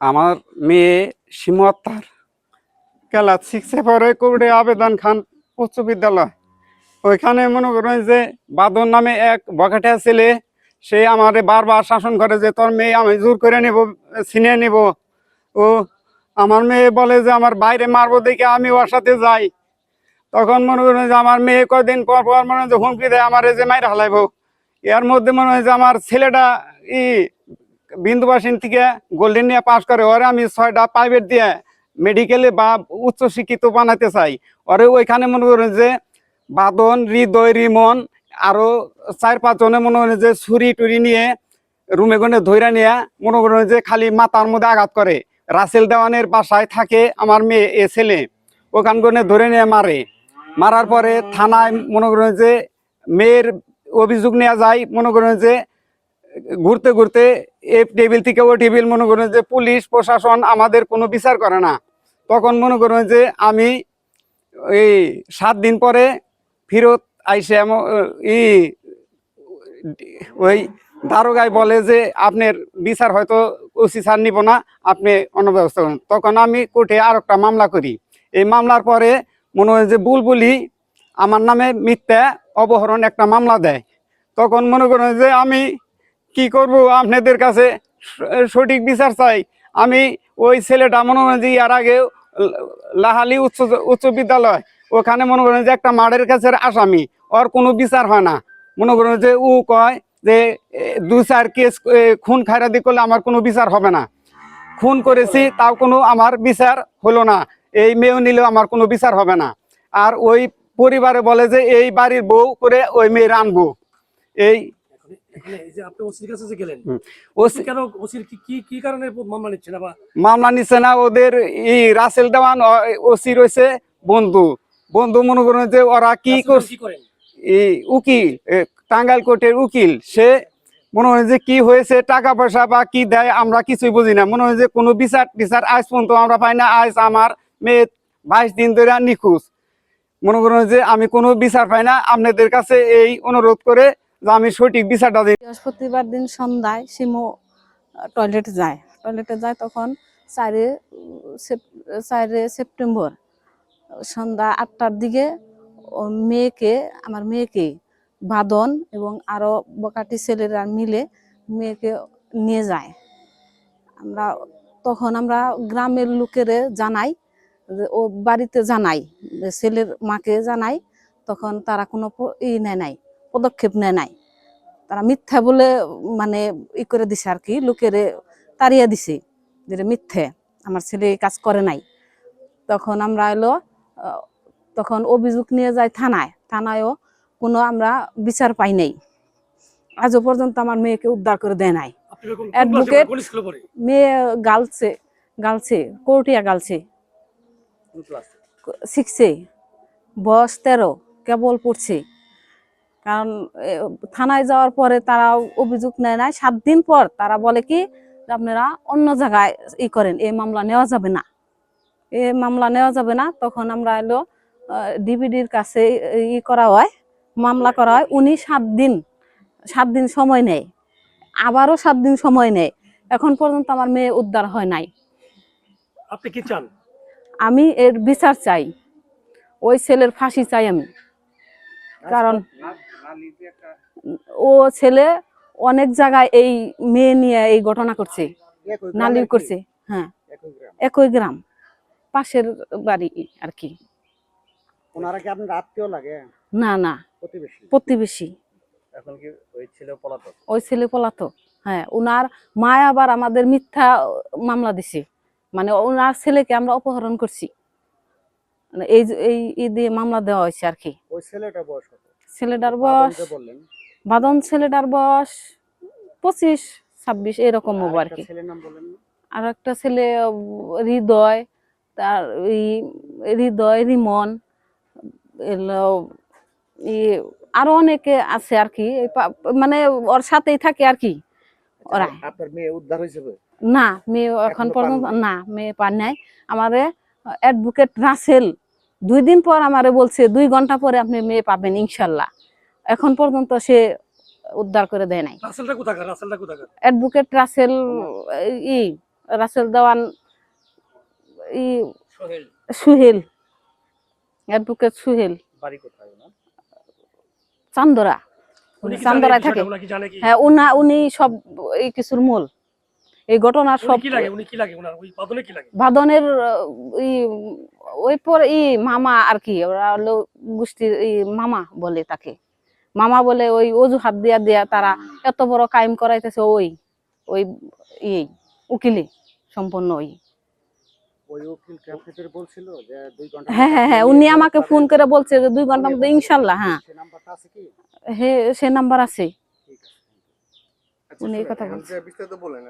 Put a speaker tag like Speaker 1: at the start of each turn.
Speaker 1: আমার মেয়ে সীমত্তার ক্লাস সিক্সে পরে কোর্টে আবেদন খান উচ্চ বিদ্যালয়। ওইখানে মনে করেন যে বাদন নামে এক বকাটে ছেলে, সে আমারে বারবার শাসন করে যে তোর মেয়ে আমি জোর করে নেব ছিনে নেব। ও আমার মেয়ে বলে যে আমার বাইরে মারবো দেখে আমি ওর সাথে যাই। তখন মনে করেন যে আমার মেয়ে কয়দিন পর পর মনে হয় যে হুমকি দেয়, আমার যে মায়ের হালাইবো এর মধ্যে মনে হয় যে আমার ছেলেটা ই বিন্দুবাসিন থেকে গোল্ডেন নিয়ে পাশ করে, ওরে আমি ছয়টা প্রাইভেট দিয়ে মেডিকেলে বা উচ্চ শিক্ষিত বানাতে চাই। ওরে ওইখানে মনে করেন যে বাদন হৃদয়, রিমন, আরও চার পাঁচজনে মনে করেন যে ছুরি টুরি নিয়ে রুমে গনে ধৈরা নিয়ে মনে করেন যে খালি মাথার মধ্যে আঘাত করে। রাসেল দেওয়ানের বাসায় থাকে আমার মেয়ে, এ ছেলে। ওখান গনে ধরে নিয়ে মারে। মারার পরে থানায় মনে করেন যে মেয়ের অভিযোগ নেওয়া যায়, মনে করেন যে ঘুরতে ঘুরতে এ টেবিল থেকে ও টেবিল মনে করেন যে পুলিশ, প্রশাসন আমাদের কোনো বিচার করে না। তখন মনে করেন যে আমি এই সাত দিন পরে ফিরত আইসে ই, ওই দারোগায় বলে যে আপনার বিচার হয়তো ওসি সার নিব না, আপনি অন্য ব্যবস্থা করুন তখন আমি কোর্টে আর একটা মামলা করি। এই মামলার পরে মনে হয় যে বুলবুলি আমার নামে মিথ্যা অপহরণ একটা মামলা দেয়। তখন মনে করেন যে আমি কি করব আপনাদের কাছে? সঠিক বিচার চাই। আমি ওই ছেলেটা মনে করেন যে এর আগে লাহালি উচ্চ উচ্চ বিদ্যালয়, ওখানে মনে করেন যে একটা মার্ডের কাছে আসামি। ওর কোনো বিচার হয় না। মনে করেন যে ও কয় যে দু চার কেস খুন খায়রাদি করলে আমার কোনো বিচার হবে না। খুন করেছি, তাও কোনো আমার বিচার হলো না। এই মেয়েও নিলেও আমার কোনো বিচার হবে না। আর ওই পরিবারে বলে যে, এই বাড়ির বউ করে ওই মেয়ের আনব। এই
Speaker 2: কি কি কি কারণে মামলা নিচ্ছে না বা
Speaker 1: মামলা নিচ্ছে না ওদের ই রাসেল দেওয়ান ওসি রয়েছে বন্ধু। বন্ধু মনে করেন যে ওরা কি
Speaker 2: রাসেল
Speaker 1: করছে
Speaker 2: কি করেন?
Speaker 1: এই উকিল টাঙ্গাইল কোর্টের উকিল। সে মনে হয় যে কি হয়েছে টাকা পয়সা বা কি দেয় আমরা কিছুই বুঝি না। মনে হয় যে কোনো বিচার টিচার আজ পর্যন্ত আমরা পাই না আজ আমার মেয়ে বাইশ দিন ধরে নিখোঁজ। মনে করেন যে আমি কোনো বিচার পাই না। আপনাদের কাছে এই অনুরোধ করে যে আমি সঠিক বিচারটা দিই।
Speaker 3: বৃহস্পতিবার দিন সন্ধ্যায় শিমু টয়লেটে যায়। টয়লেটে যায় তখন চারে চারে সেপ্টেম্বর, সন্ধ্যা আটটার দিকে মেয়েকে, আমার মেয়েকে বাদন এবং আরও বকাটি ছেলেরা মিলে মেয়েকে নিয়ে যায়। আমরা তখন আমরা গ্রামের লোকেরে জানাই ও বাড়িতে জানাই ছেলের মাকে জানাই, তখন তারা কোনো ই নেয় নাই। পদক্ষেপ নেয় নাই। তারা মিথ্যা বলে মানে ই করে দিছে আর কি লোকেরে তাড়িয়ে দিছে যেটা মিথ্যে আমার ছেলে কাজ করে নাই। তখন আমরা এলো তখন অভিযোগ নিয়ে যাই থানায়। থানায়ও কোনো আমরা বিচার পাই নাই। আজও পর্যন্ত আমার মেয়েকে উদ্ধার করে দেয় নাই।
Speaker 2: পড়ে
Speaker 3: মেয়ে গালছে গালছে কোর্টিয়া গালছে। শিখছে বয়স তেরো কেবল পড়ছে। কারণ থানায় যাওয়ার পরে তারা অভিযোগ নেয় নাই। সাত দিন পর তারা বলে কি আপনারা অন্য জায়গায় ই করেন এই মামলা নেওয়া যাবে না। এই মামলা নেওয়া যাবে না। তখন আমরা এলো ডিবিডির কাছে ই করা হয় মামলা করা হয়। উনি সাত দিন সাত দিন সময় নেয়। আবারও সাত দিন সময় নেয়। এখন পর্যন্ত আমার মেয়ে উদ্ধার হয় নাই।
Speaker 2: আপনি কি চান?
Speaker 3: আমি এর বিচার চাই। ওই ছেলের ফাঁসি চাই আমি। কারণ ও ছেলে অনেক জায়গায় এই মেয়ে নিয়ে এই ঘটনা করছে নালি করছে হ্যাঁ। একই গ্রাম। পাশের বাড়ি আর কি।
Speaker 4: ওনারা কি আপনার আত্মীয় লাগে?
Speaker 3: না না।
Speaker 4: প্রতিবেশী?
Speaker 3: প্রতিবেশী।
Speaker 4: এখন কি ওই ছেলে পলাতক?
Speaker 3: ওই ছেলে পলাতক হ্যাঁ। ওনার মা আবার আমাদের মিথ্যা মামলা দিছে। মানে ওনার ছেলেকে আমরা অপহরণ করছি। মানে এই এই দিয়ে মামলা দেওয়া হয়েছে আর কি।
Speaker 4: ওই ছেলেটা বয়স কত
Speaker 3: ছেলেটার বয়স বাদন ছেলেটার বয়স পঁচিশ ছাব্বিশ এরকম হব আর কি? আর একটা ছেলে হৃদয় তার হৃদয় রিমন এলো ই আরও অনেকে আছে আর কি। মানে ওর সাথেই থাকে আর কি। ওরা।
Speaker 4: আপনার মেয়ে উদ্ধার হয়েছে
Speaker 3: না মেয়ে এখন পর্যন্ত না মেয়ে পান নাই। আমাদের অ্যাডভোকেট রাসেল দুই দিন পর আমারে বলছে দুই ঘণ্টা পরে আপনি মেয়ে পাবেন ইনশাল্লাহ। এখন পর্যন্ত সে উদ্ধার করে দেয় নাই। অ্যাডভোকেট রাসেল ই রাসেল দেওয়ান ই
Speaker 2: সুহেল।
Speaker 3: অ্যাডভোকেট সুহেল।
Speaker 4: বাড়ি
Speaker 3: চান্দরা। চান্দরায় থাকে।
Speaker 2: বিষয়টা? উনি কি জানে কি?
Speaker 3: হ্যাঁ উনা উনি সব এই কিছুর মূল। এই ঘটনার সব
Speaker 2: কি লাগে? উনি কি লাগে? ওনার ওই বাদনে কি লাগে?
Speaker 3: ভাদনের ই ওই পর ই মামা আর কি ওরা হলো গোষ্ঠীর ই মামা বলে তাকে। মামা বলে ওই অজুহাত দিয়া দিয়া তারা এত বড় কায়েম করাইতেছে ওই ওই ই উকিলে সম্পন্ন ওই।
Speaker 4: ওই উকিল কি আপনাদের বলছিল যে দুই ঘণ্টা
Speaker 3: হ্যাঁ হ্যাঁ হ্যাঁ উনি আমাকে ফোন করে বলছে যে দুই ঘণ্টার মধ্যে ইনশাল্লাহ হ্যাঁ।
Speaker 4: সে নাম্বারটা আছে কি?
Speaker 3: হে সে নাম্বার
Speaker 4: আছে।
Speaker 3: উনি এই কথা বলছে।
Speaker 5: বিস্তারিত বলেন